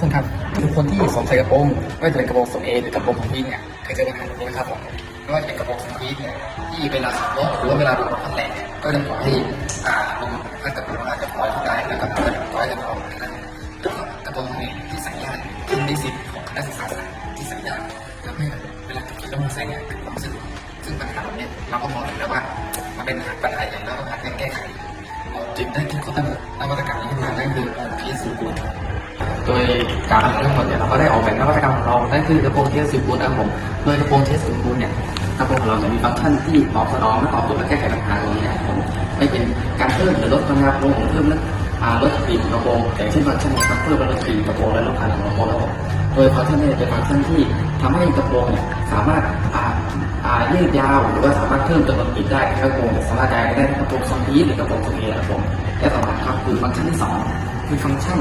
คนครับทุกคนที่สวมใส่กระโปรงไม่ว่าจะเป็นกระโปรงทรงเอหรือกระโปรงของพีทเนี่ยเคยเจอปัญหาแบบนี้ไหมครับผมไม่ว่าจะเป็นกระโปรงของพีทเนี่ยที่เวลาขับรถหรือว่าเวลาโดนรถพัดแรงก็จะปล่อให้อ่าลมถ้าเกิดลมอาจะปล่อยเข้ได้แล้วก็จะปล่อยให้เราออกได้แล้วก็กระโปรงเนี่ยที่ใส่ยากเป็นนิสิตของคณะศึกษาศาสตร์ที่ใส่ยากทำให้เวลาขับขี่รถมอเตอร์ไซค์เนี่ยเป็นความสะดวกซึ่งปัญหาแบบเนี้ยเราก็มองเห็นแล้วว่ามันเป็นปัญหาใหญ่แล้วก็อาจจะแก้ไขเราจึงได้คิดค้นนวัตกรรมนี้ขึ้นมานั่นคือพีสูกูล โดยการทั้งหมดเนี่ยเราก็ได้ออกแบบนวัตกรรมของเรานั่นคือกระโปรงเทสสูกูลนะครับผมโดยกระโปรงเทสสูกูลเนี่ยกระโปรงของเราจะมีฟังก์ชันที่ตอบสนองและตอบโจทย์และแก้ไขปัญหาตรงนี้นะครับผมไม่เป็นการเพิ่มหรือลดความยาวโปรงของเพิ่มและอ่าลดปีกกระโปรงอย่างเช่นฟังก์ชันนการเพิ่มละลดปีกกระโปรงและลดขนาดของกระโปรงแล้วผมโดยฟังก์ชันนี้เป็นฟังก์ชันที่ทำให้กระโปรงเนี่ยสามารถอ่าอ่ายืดยาวหรือว่าสามารถเพิ่มจำนวนปิดได้กระโปรงสามารถจ่ายได้กระโปรงทรงพีชหรือกระโปรงทรงเอครับผมและต่อมาครับคือฟังก์ชันที่สองคือฟังก์ชัน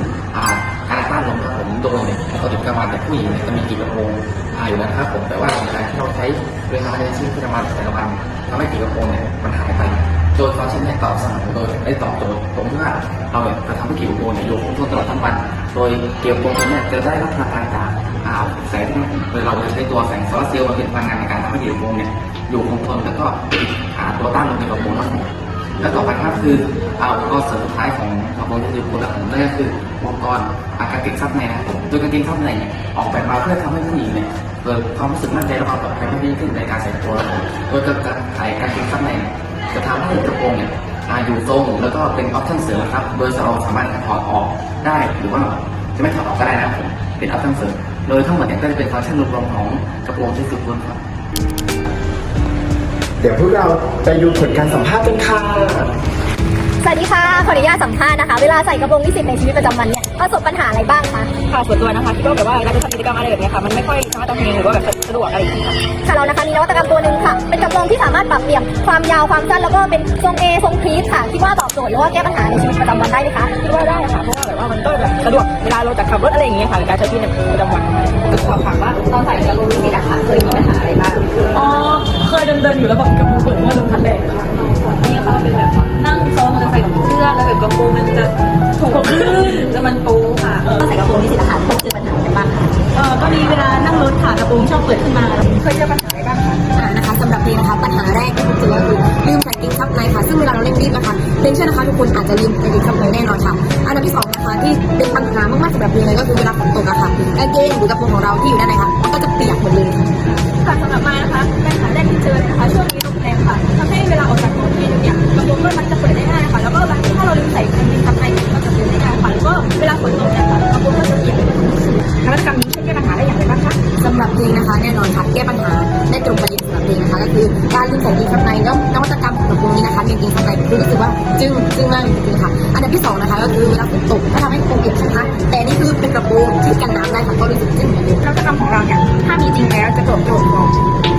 ต้านลมครับผมโดยเนี่ยปกติประมาณแต่ผู้หญิงเนี่ยจะมีกี่กระโปรงอาอยู่แล้วนะครับผมแต่ว่าการที่เราใช้เวลาในชีวิตประจำวันแต่ละวันทำให้กี่กระโปรงเนี่ยมันหายไปโดยฟังก์ชันเนี่ยตอบสนองโดยได้ตอบโจทย์ตรงที่ว่าเราเนี่ยจะทำให้กี่กระโปรงเนี่ยอยู่คงทนตลอดทั้งวัน โดยเกี่ยวกับกระโปรงเนี่ยจะได้รับพลังงานจากอ่าแสงโดยเราจะใช้ตัวแสงโซลาร์เซลล์มาเป็นพลังงานในการทำให้กี่กระโปรงเนี่ยอยู่คงทนแล้วก็หาตัวต้านลงในกระโปรงทั้งหมด แล้วต่อไปครับคือเอาอุปกรณ์เสริมสุดท้ายของกระโปรงที่คือโปรดักต์ผมนั่นก็คืออุปกรณ์อากางเกงซับในนะครับผมโดยกางเกงซับในเนี่ยออกแบบมาเพื่อทำให้ผู้หญิงเนี่ยเกิดความรู้สึกมั่นใจและความปลอดภัยมากยิ่งขึ้นในการใส่กระโปรงครับโดยการใส่กางเกงซับในนจะทำให้กระโปรงเนี่ยอาอยู่ทรงแล้วก็เป็นออปชั่นเสริมครับโดยเราสามารถถอดออกได้หรือว่าจะไม่ถอดออกก็ได้นะครับผมเป็นออปชั่นเสริมโดยทั้งหมดเนี่ยก็จะเป็นฟังก์ชันรวมๆของกระโปรงที่สุดบนครับ เดี๋ยวพวกเราไปดูผลการสัมภาษณ์กันค่ะ สวัสดีค่ะ ขออนุญาตสัมภาษณ์นะคะ เวลาใส่กระโปรงนิสิตในชีวิตประจำวันเนี่ยประสบปัญหาอะไรบ้างคะค่ะส่วนตัวนะคะคิดว่าแบบว่าเราจะทำกิจกรรมอะไรแบบเนี้ยค่ะมันไม่ค่อยสามารถทำเองหรือว่าแบบสะดวกอะไรอย่างเงี้ยค่ะค่ะเรานะคะมีนวัตกรรมตัวหนึ่งค่ะ เป็นกระโปรงที่สามารถปรับเปลี่ยนความยาวความสั้นแล้วก็เป็นทรงเอทรงพีชค่ะคิดว่าตอบโจทย์หรือว่าแก้ปัญหาในชีวิตประจำวันได้ไหมคะคิดว่าได้ค่ะเพราะว่าแบบว่ามันก็แบบสะดวกเวลาเราจะขับรถอะไรอย่างเงี้ยค่ะในการใช้ชีวิตในประจำวันขอถามว่าตอนใส่กระโปรง เดินเดินอยู่แล้วแบบกระโปรงเปิดว่าลมพัดแรงค่ะนี่ค่ะเป็นแบบนั่งซ้อมมอเตอร์ไซค์กับเพื่อแล้วแบบกระโปรงมันจะถูกคลื่นแล้วมันปูค่ะก็ใส่กระโปรงนิสิตอาหารพบเจอปัญหาอะไรบ้างคะเออก็มีเวลานั่งรถค่ะกระโปรงชอบเปิดขึ้นมาเคยเจอปัญหาอะไรบ้างคะอ่านะคะสำหรับเพลงนะคะปัญหาแรกที่พบเจอก็คือลืมใส่กางเกงซับในค่ะซึ่งเวลาเราเร่งรีบนะคะเพลงเชื่อนะคะทุกคนอาจจะลืมกางเกงซับในแน่นอน รู้สึกว่าจึ้งจึ้งมากจริงๆค่ะอันดับที่สองนะคะก็คือเวลาฝนตกก็ทำให้กระโปรงเปียกนะคะแต่นี่คือเป็นกระโปรงที่กันน้ำได้ค่ะก็รู้สึกจึ้งเหมือนเดิมนวัตกรรมของเราเนี่ยถ้ามีจริงแล้วจะตอบโจทย์ของ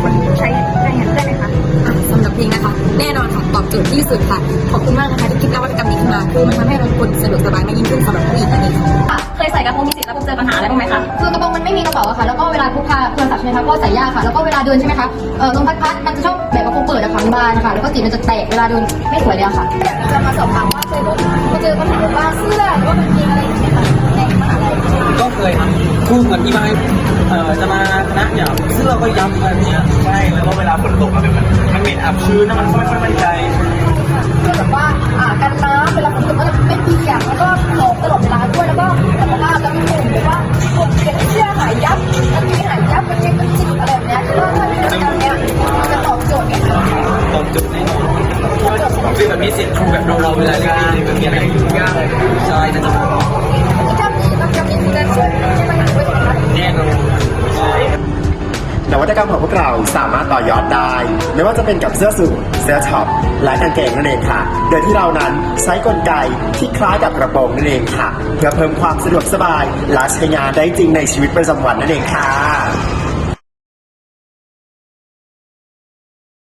คนใช้ได้ยังได้ไหมคะอะสำหรับเพลงนะคะ แน่นอนค่ะตอบโจทย์ที่สุดค่ะ ขอบคุณมากนะคะที่คิดนวัตกรรมนี้ขึ้นมาคือมันทำให้เราคนสะดวกสบายมากยิ่งขึ้นสำหรับผู้หญิงนั่นเองค่ะเคยใส่กระโปรงมีสิทธิ์แล้วเจอปัญหาอะไรบ้างไหมคะคือกระโปรงมันไม่มีกระเป๋าอะค่ะแล้วก็เวลาพกพาโทรศัพท์ใช่ไหมคะก็ใส่ยากค่ะแล้วก็เวลาเดินใช่ไหมคะเออลมพัดพัดมันจะชอบแบบกระโปรงเปิดอะค่ะมันบานค่ะแล้วก็จีบมันจะแตกเวลาเดินไม่สวยเลยอะค่ะจะมาสอบถามว่าเคยพบมาเจอปัญหาแบบว่าเสื้อหรือว่ากางเกงอะไรอย่างเงี้ยค่ะแรงมากอะไรอย่างเงี้ยก็เคยครับครูเหมือนที่มาเอ่อจะมาคณะเนี่ยซึ่งเราก็ย้ำแบบเนี้ยใช่แล้วก็เวลาฝนตกอะมันมันเหม็นอับชื้นนะมันไม่ค่อยมั่นใจคื หายยับกางเกงหายยับมันมีมันจิบอะไรแบบเนี้ยคิดว่าถ้ามีกิจกรรมเนี้ยจะตอบโจทย์ไหมคะตรงจุดแน่นอนคือแบบมีสิทธิ์ครูแบบเราเราเวลาเรียนแบบมีอะไรยากใช่จะต้องกิจกรรมนี้มันจะมีการช่วยแก้ปัญหาด้วยไหมคะแน่นอน นวัตกรรมของพวกเราสามารถต่อยอดได้ ไม่ว่าจะเป็นกับเสื้อสูทเสื้อช็อปและกางเกงนั่นเองค่ะ โดยที่เรานั้นใช้กลไกที่คล้ายกับกระโปรงนั่นเองค่ะ เพื่อเพิ่มความสะดวกสบายและใช้งานได้จริงในชีวิตประจำวันนั่นเองค่ะ